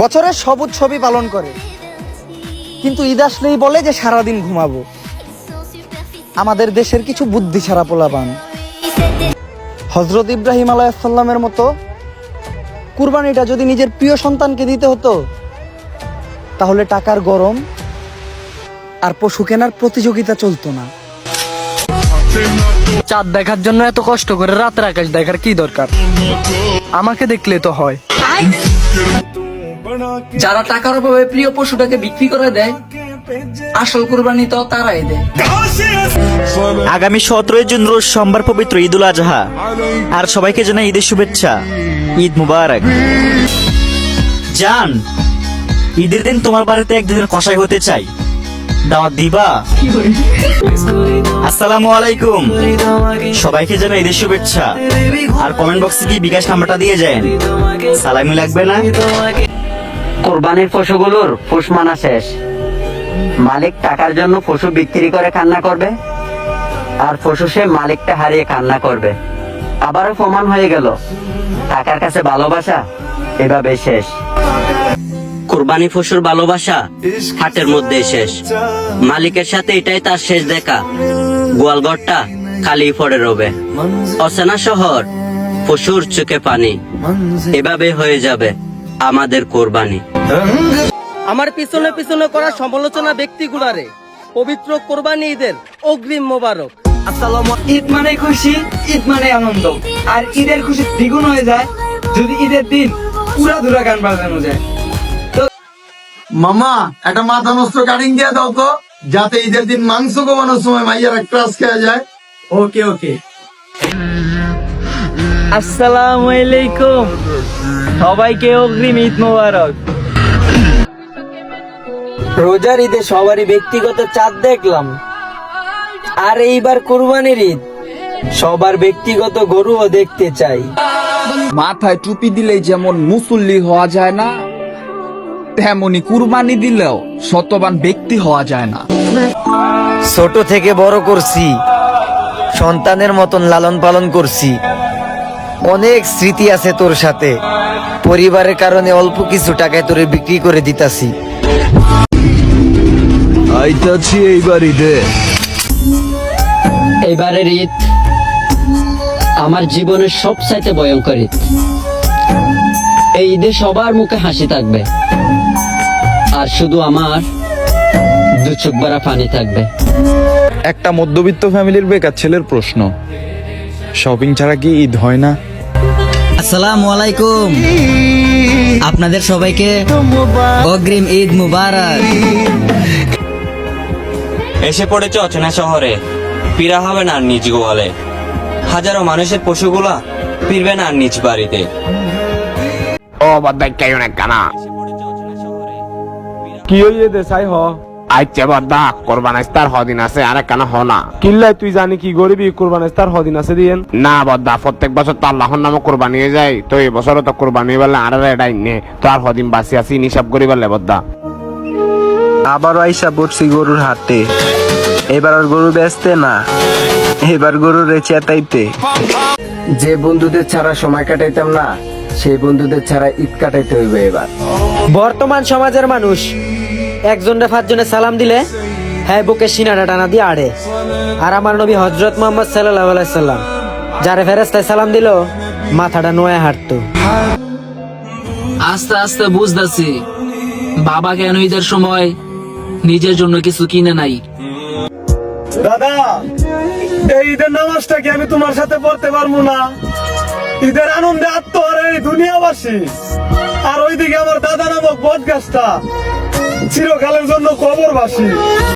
বছরের সব উৎসবই পালন করে। কিন্তু ঈদ আসলেই বলে যে সারাদিন ঘুমাবো। আমাদের দেশের কিছু বুদ্ধি ছাড়া পোলাপান। হজরত ইব্রাহিম আলাইসাল্লামের মতো কুরবানিটা যদি নিজের প্রিয় সন্তানকে দিতে হতো, তাহলে টাকার গরম আর পশু কেনার প্রতিযোগিতা চলতো না। চাঁদ দেখার জন্য এত কষ্ট করে রাতের আকাশ দেখার কি দরকার? আমাকে দেখলে তো হয়। যারা টাকার অভাবে প্রিয় পশুটাকে বিক্রি করে দেয়, আসল কুরবানি তো তারাই দেয়। আগামী সতেরোই জুন রোজ সোমবার পবিত্র ঈদ উল আজহা। আর সবাইকে জানাই ঈদের শুভেচ্ছা। ঈদ মুবারক। জান, ঈদের দিন তোমার বাড়িতে একদিনের কষাই হতে চাই। দাওয়াত দিবা? আসসালামু আলাইকুম। সবাইকে জানাই ঈদের শুভেচ্ছা। আর কমেন্ট বক্সে কি বিকাশ নাম্বারটা দিয়ে যায় সালামি লাগবে না? কোরবানির পশুগুলোর ফুস মানা শেষ। মালিক টাকার জন্য পশু বিক্রি করে কান্না করবে, আর পশু সে মালিকটা হারিয়ে কান্না করবে। আবারও প্রমাণ হয়ে গেল, টাকার কাছে ভালোবাসা এভাবে শেষ। কোরবানি পশুর ভালোবাসা হাটের মধ্যে শেষ। মালিকের সাথে এটাই তার শেষ দেখা। গোয়ালঘরটা খালি পড়ে রবে। অচেনা শহর পশুর চোখে পানি। এভাবে হয়ে যাবে আমাদের কোরবানি। আমার পিছনে পিছনে করা সমালোচনা ব্যক্তিগুলারে পবিত্র কোরবানি ঈদের অগ্রিম মোবারক। ঈদ মানে খুশি ঈদ মানে আনন্দ। আর ঈদের খুশি দ্বিগুণ হয়ে যায় যদি ঈদের দিন পুরা ধুরা গান বাজানো যায়। মামা একটা মাথা নষ্ট কাটিং দিয়ে দাও তো যাতে ঈদের দিন মাংস কমানোর সময় মাইয়ারা ক্রাশ খেয়ে যায়। ওকে ওকে। আসসালামু আলাইকুম। সবাইকে অগ্রিম ঈদ মোবারক। রোজার ঈদে সবারই ব্যক্তিগত চাঁদ দেখলাম। আর এইবার কুরবানির ঈদ। সবার ব্যক্তিগত গরুও দেখতে চাই। মাথায় টুপি দিলেই যেমন মুসল্লি হওয়া যায় না তেমনি কুরবানি দিলেও শতবান ব্যক্তি হওয়া যায় না। ছোট থেকে বড় করছি সন্তানের মতন লালন পালন করছি। অনেক স্মৃতি আছে তোর সাথে। পরিবারের কারণে অল্প কিছু টাকায় তোরে বিক্রি করে দিতাছি। আইতাছি এইবার ঈদে এবারের ঈদ আমার জীবনের সবচাইতে ভয়ঙ্কর ঈদ। এই ঈদে সবার মুখে হাসি থাকবে। আর শুধু আমার দু চোখ ভরা পানি থাকবে। একটা মধ্যবিত্ত ফ্যামিলির বেকার ছেলের প্রশ্ন শপিং ছাড়া কি ঈদ হয় না? আসসালামু আলাইকুম। আপনাদের সবাইকে অগ্রিম ঈদ মুবারক। এসে পড়েছে অচেনা শহরে। পীড়া হবে না আর নিজ গোয়ালে হাজারো মানুষের পশুগুলা ফিরবে না আর নিজ বাড়িতে। ও বদ্দাই কেউ না কানা। কি হইয়ে দে সাই হ? আইছে বদ্দা কোরবান ইস্তার হদিন আছে আরে কেন হ না? কিল্লাই তুই জানি কি গরিবি কোরবান ইস্তার হদিন আছে দিয়েন। না বদ্দা প্রত্যেক বছর তো আল্লাহর নামে কোরবানি হয়ে যায়। তো এই বছরও তো কোরবানি বলে আর এটাই নে তো আর হদিন বাসি আসি নিসাব করি বলে বদ্দা আবার আইসা পড়ছি গরুর হাটে। এবার আর গরু বেচতে না। এবার গরুর চেতাইতে যে বন্ধুদের ছাড়া সময় কাটাইতাম না সেই বন্ধুদের ছাড়া ঈদ কাটাইতে হইবে এবার। বর্তমান সমাজের মানুষ একজনের পাঁচজনে সালাম দিলে হ্যাঁ বুকে সিনাটা টানা দিয়ে আড়ে। আর আমার নবী হজরত মোহাম্মদ সাল্লাহ সাল্লাম যারে ফেরেস্তায় সালাম দিল মাথাটা নোয়া হাঁটতো। আস্তে আস্তে বুঝতেছি বাবা কেন ঈদের সময় নিজের জন্য কিছু কিনে নাই। দাদা, এই ঈদের নামাজটা কি আমি তোমার সাথে পড়তে পারব না? ঈদের আনন্দে আত্মহার এই দুনিয়াবাসী। আর ওইদিকে আমার দাদা নামক বট গাছটা চিরকালের জন্য কবরবাসী।